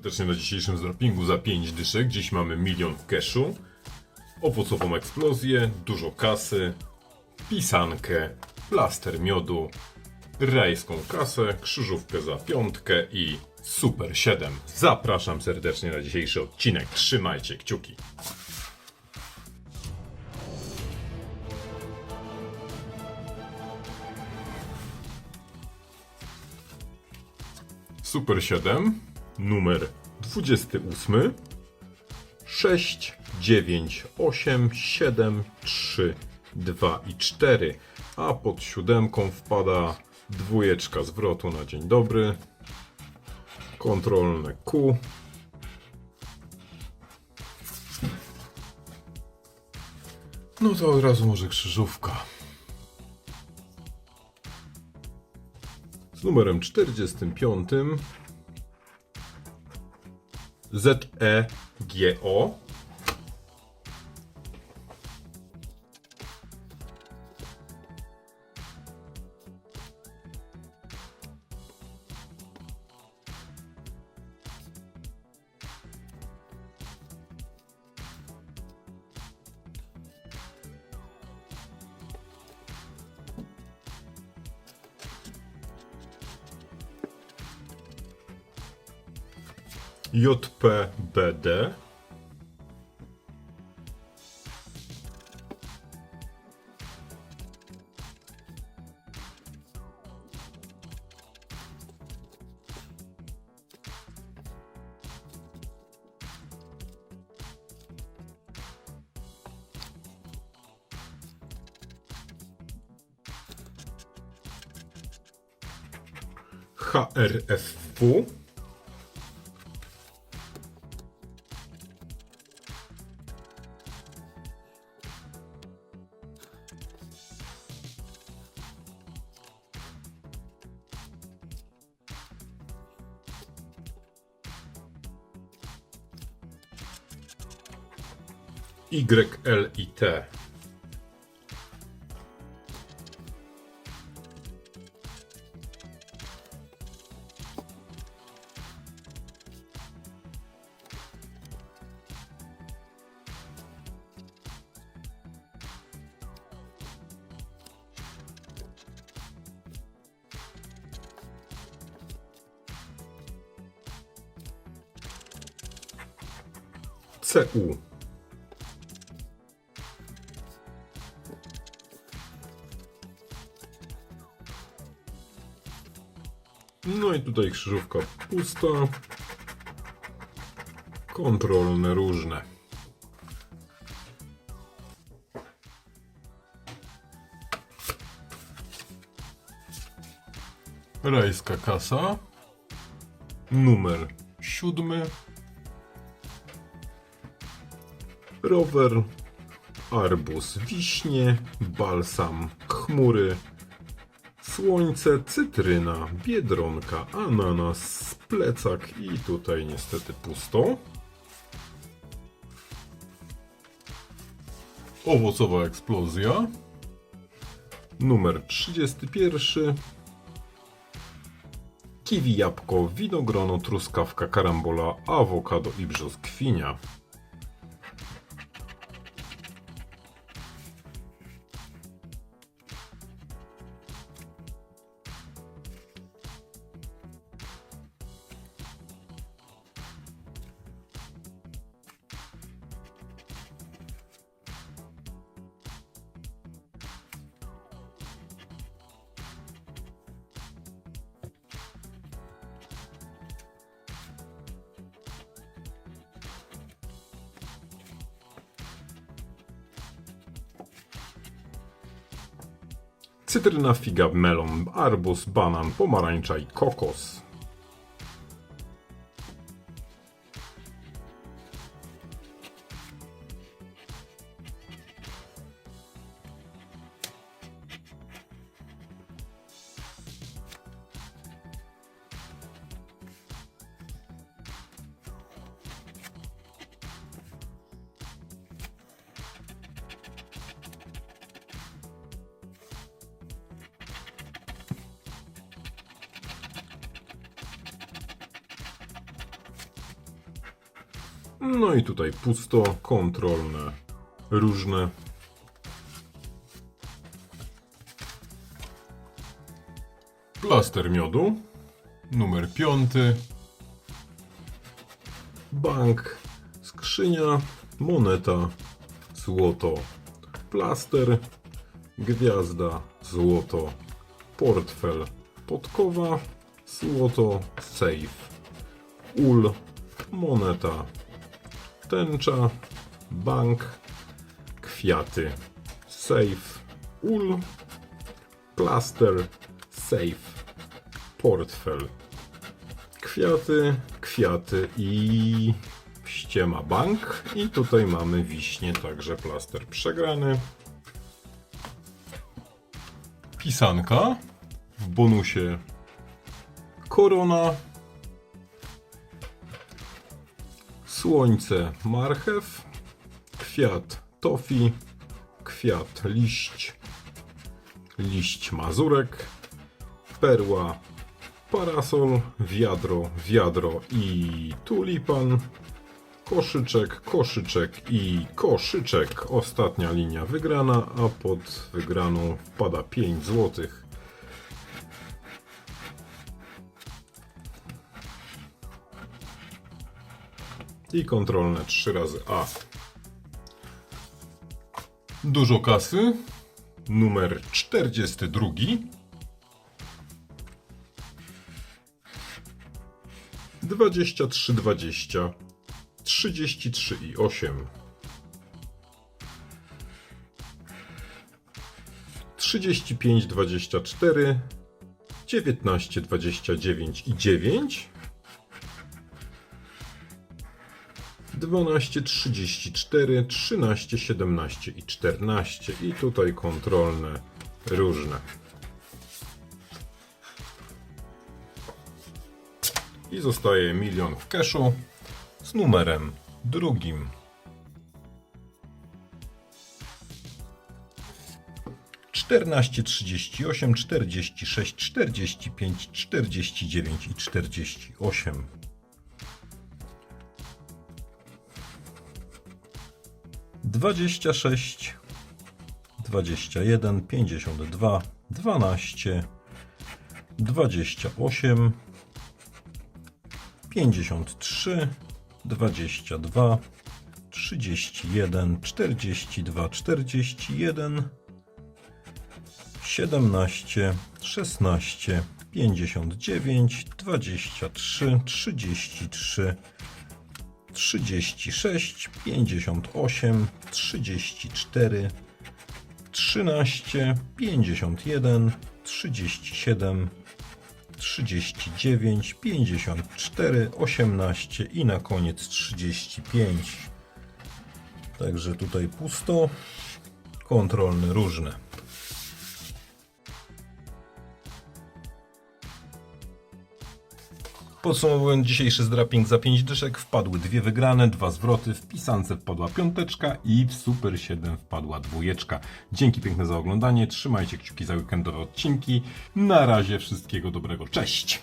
Serdecznie na dzisiejszym zdrapingu za 5 dyszek. Dziś mamy milion w cashu, owocową eksplozję, dużo kasy, pisankę, plaster miodu, rajską kasę, krzyżówkę za piątkę i Super 7. Zapraszam serdecznie na dzisiejszy odcinek. Trzymajcie kciuki. Super 7, numer 28, 6, 9, 8, 7, 3, 2 i 4. A pod siódemką wpada dwójeczka zwrotu na dzień dobry. Kontrolne Q. No to od razu może krzyżówka. z numerem 45 ZEGO JPBD HRFW YLIT. CU. No i tutaj krzyżówka pusta. Kontrolne różne. Rajska kasa. Numer siódmy. Rower. Arbus wiśnie. Balsam chmury. Słońce, cytryna, biedronka, ananas, plecak i tutaj niestety pusto. Owocowa eksplozja. Numer 31. Kiwi, jabłko, winogrono, truskawka, karambola, awokado i brzoskwinia. Cytryna, figa, melon, arbuz, banan, pomarańcza i kokos. No i tutaj pusto, kontrolne, różne. Plaster miodu, numer piąty. Bank, skrzynia, moneta, złoto, plaster, gwiazda, złoto, portfel, podkowa, złoto, safe, ul, moneta, tęcza, bank, kwiaty, safe, ul, plaster, safe, portfel, kwiaty, kwiaty i ściema bank. I tutaj mamy wiśnie, także plaster przegrany. Pisanka, w bonusie korona, słońce marchew, kwiat tofi, kwiat liść, liść mazurek, perła parasol, wiadro, wiadro i tulipan, koszyczek, koszyczek i koszyczek. Ostatnia linia wygrana, a pod wygraną wpada 5 złotych. I kontrolne 3 razy A. Dużo kasy. Numer 42. Dwadzieścia trzy, dwadzieścia, trzydzieści trzy i osiem, trzydzieści pięć, dwadzieścia cztery, dziewiętnaście, dwadzieścia dziewięć i dziewięć, dwanaście, trzydzieści cztery, trzynaście, siedemnaście i czternaście i tutaj kontrolne różne. I zostaje milion w cashu z numerem drugim. Czternaście, trzydzieści osiem, czterdzieści sześć, czterdzieści pięć, czterdzieści dziewięć i czterdzieści osiem. Dwadzieścia sześć, dwadzieścia jeden, pięćdziesiąt dwa, dwanaście, dwadzieścia osiem. 53, 22, 31, 42, 41, 17, 16, 59, 23, 33, 36, 58, 34, 13, 51, 37, 39, 54, 18 i na koniec 35. Także tutaj pusto. Kontrolne różne. Podsumowując dzisiejszy zdraping za 5 dyszek, wpadły dwie wygrane, dwa zwroty, w pisance wpadła piąteczka i w Super 7 wpadła dwójeczka. Dzięki piękne za oglądanie, trzymajcie kciuki za weekendowe odcinki. Na razie wszystkiego dobrego, cześć!